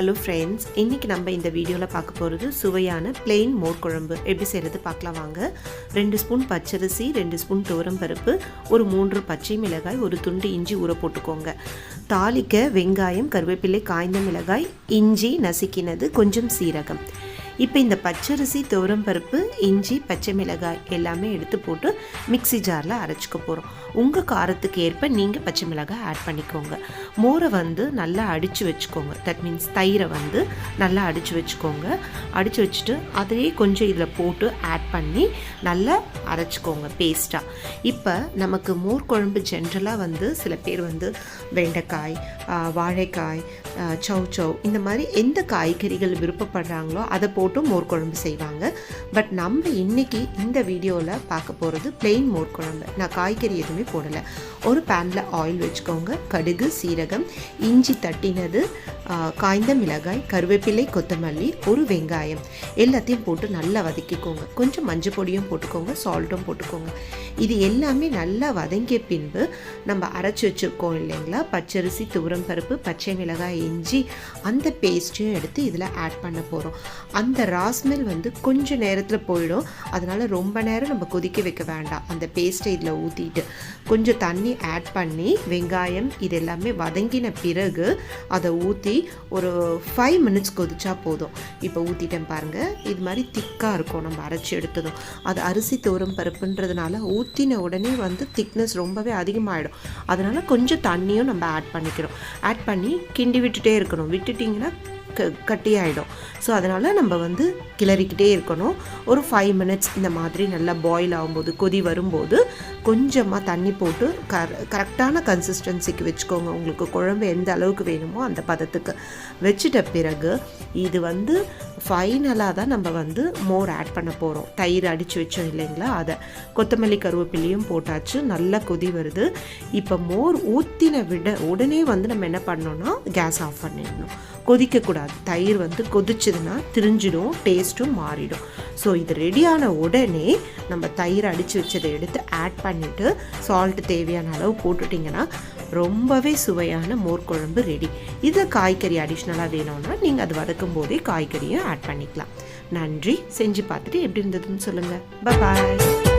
Hello friends இன்றைக்கி நம்ம இந்த வீடியோவில் பார்க்க போகிறது சுவையான பிளெயின் மோர் குழம்பு. எப்படி செய்கிறது பார்க்கலாம் வாங்க. ரெண்டு ஸ்பூன் பச்சரிசி ரெண்டு ஸ்பூன் துவரம் பருப்பு ஒரு மூன்று பச்சை மிளகாய் ஒரு துண்டு இஞ்சி ஊற போட்டுக்கோங்க. தாளிக்க வெங்காயம் கருவேப்பிலை காய்ந்த மிளகாய் இஞ்சி நசுக்கினது கொஞ்சம் சீரகம். இப்போ இந்த பச்சரிசி துவரம் பருப்பு இஞ்சி பச்சை மிளகாய் எல்லாமே எடுத்து போட்டு மிக்ஸி ஜாரில் அரைச்சிக்க போகிறோம் உங்கள் காரத்துக்கு ஏற்ப நீங்கள் பச்சை மிளகாய் ஆட் பண்ணிக்கோங்க. மோரை வந்து நல்லா அடித்து வச்சுக்கோங்க. தட் மீன்ஸ் தயிரை வந்து நல்லா அடித்து வச்சுக்கோங்க. அடித்து வச்சுட்டு அதையே கொஞ்சம் இதில் போட்டு ஆட் பண்ணி நல்லா அரைச்சிக்கோங்க பேஸ்ட்டாக இப்போ நமக்கு மோர் குழம்பு ஜென்ரலாக வந்து சில பேர் வந்து வெண்டைக்காய் வாழைக்காய் சௌ சௌ இந்த மாதிரி எந்த காய்கறிகள் விருப்பப்படுறாங்களோ அதை போட்டு மோர் குழம்பு செய்வாங்க. பட் நம்ம இன்னைக்கு இந்த வீடியோவில் பார்க்க போகிறது பிளெயின் மோர் குழம்பு நான் காய்கறி எதுவுமே போடலை. ஒரு பேனில் ஆயில் வச்சுக்கோங்க. கடுகு சீரகம் இஞ்சி தட்டினது காய்ந்த மிளகாய் கருவேப்பிலை கொத்தமல்லி ஒரு வெங்காயம். எல்லாத்தையும் போட்டு நல்லா வதக்கிக்கோங்க. கொஞ்சம் மஞ்சள் பொடியும் போட்டுக்கோங்க. சால்ட்டும் போட்டுக்கோங்க. இது எல்லாமே நல்லா வதங்கிய பின்பு நம்ம அரைச்சி வச்சுருக்கோம் இல்லைங்களா? பச்சரிசி துவரம் பருப்பு பச்சை மிளகாய் இஞ்சி அந்த பேஸ்ட்டையும் எடுத்து இதில் ஆட் பண்ண போகிறோம் அந்த ராஸ்மெல் வந்து கொஞ்சம் நேரத்தில் போயிடும். அதனால் ரொம்ப நேரம் நம்ம கொதிக்க வைக்க வேண்டாம். அந்த பேஸ்ட்டை இதில் ஊற்றிட்டு கொஞ்சம் தண்ணி ஆட் பண்ணி வெங்காயம் இது எல்லாமே வதங்கின பிறகு அதை ஊற்றி ஒரு ஃபைவ் மினிட்ஸ் கொதிச்சா போதும். இப்போ ஊற்றிட்டேன் பாருங்கள் இது மாதிரி திக்காக இருக்கும். நம்ம அரைச்சி எடுத்ததும். அது அரிசி தோரம் பருப்புன்றதுனால ஊற்றின உடனே வந்து திக்னஸ் ரொம்பவே அதிகமாகிடும் அதனால் கொஞ்சம் தண்ணியும் நம்ம ஆட் பண்ணிக்கிறோம். ஆட் பண்ணி கிண்டி விட்டுட்டே இருக்கணும். விட்டுட்டிங்கன்னா க கட்டி ஆகிடும் ஸோ அதனால் நம்ம வந்து கிளறிக்கிட்டே இருக்கணும். ஒரு ஃபைவ் மினிட்ஸ் இந்த மாதிரி நல்லா பாயில் ஆகும்போது கொதி வரும்போது கொஞ்சமாக தண்ணி போட்டு கர கரெக்டான கன்சிஸ்டன்சிக்கு வச்சுக்கோங்க. உங்களுக்கு குழம்பு எந்த அளவுக்கு வேணுமோ அந்த பதத்துக்கு. வச்சுட்ட பிறகு இது வந்து ஃபைனலாக தான் நம்ம வந்து மோர் ஆட் பண்ண போகிறோம் தயிர் அடித்து வச்சோம் இல்லைங்களா? அதை. கொத்தமல்லி கருவேப்பிலையும் போட்டாச்சு. நல்லா கொதி வருது. இப்போ மோர் ஊற்றின விட உடனே வந்து நம்ம என்ன பண்ணோன்னா கேஸ் ஆஃப் பண்ணிடணும். கொதிக்கக்கூடாது. தயிர் வந்து கொதிச்சதுன்னா திரிஞ்சிடும் டேஸ்ட்டும் மாறிடும். ஸோ இது ரெடியான உடனே நம்ம தயிர் அடித்து வச்சதை எடுத்து ஆட் பண்ணிவிட்டு சால்ட் தேவையான அளவு போட்டுட்டிங்கன்னா ரொம்பவே சுவையான மோர் குழம்பு ரெடி இதில் காய்கறி அடிஷ்னலாக வேணும்னா நீங்கள் அது வதக்கும் போதே காய்கறியும் ஆட் பண்ணிக்கலாம். நன்றி. செஞ்சு பார்த்துட்டு எப்படி இருந்ததுன்னு சொல்லுங்கள் பாய்